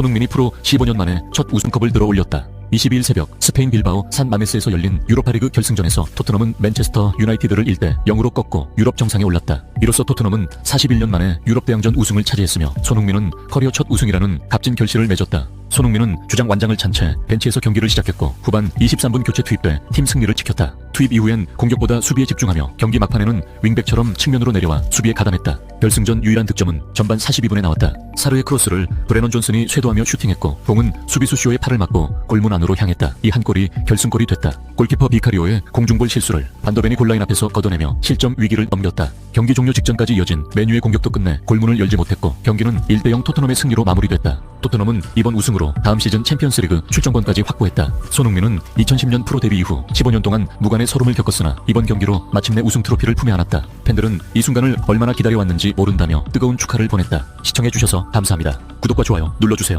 손흥민이 프로 15년 만에 첫 우승컵을 들어 올렸다. 22일 새벽 스페인 빌바오 산 마메스에서 열린 유로파리그 결승전에서 토트넘은 맨체스터 유나이티드를 1대 0으로 꺾고 유럽 정상에 올랐다. 이로써 토트넘은 41년 만에 유럽 대항전 우승을 차지했으며 손흥민은 커리어 첫 우승이라는 값진 결실을 맺었다. 손흥민은 주장 완장을 찬 채 벤치에서 경기를 시작했고 후반 23분 교체 투입돼 팀 승리를 지켰다. 투입 이후엔 공격보다 수비에 집중하며 경기 막판에는 윙백처럼 측면으로 내려와 수비에 가담했다. 결승전 유일한 득점은 전반 42분에 나왔다. 사르의 크로스를 브레넌 존슨이 쇄도하며 슈팅했고 공은 수비수 쇼의 팔을 맞고 골문 안으로 향했다. 이 한 골이 결승골이 됐다. 골키퍼 비카리오의 공중볼 실수를 반더벤이 골라인 앞에서 걷어내며 실점 위기를 넘겼다. 경기 종료 직전까지 이어진 메뉴의 공격도 끝내 골문을 열지 못했고 경기는 1대0 토트넘의 승리로 마무리됐다. 토트넘은 이번 우승으로 다음 시즌 챔피언스리그 출전권까지 확보했다. 손흥민은 2010년 프로 데뷔 이후 15년 동안 무관의 서름을 겪었으나 이번 경기로 마침내 우승 트로피를 품에 안았다. 팬들은 이 순간을 얼마나 기다려왔는지 모른다며 뜨거운 축하를 보냈다. 시청해주셔서 감사합니다. 구독과 좋아요 눌러주세요.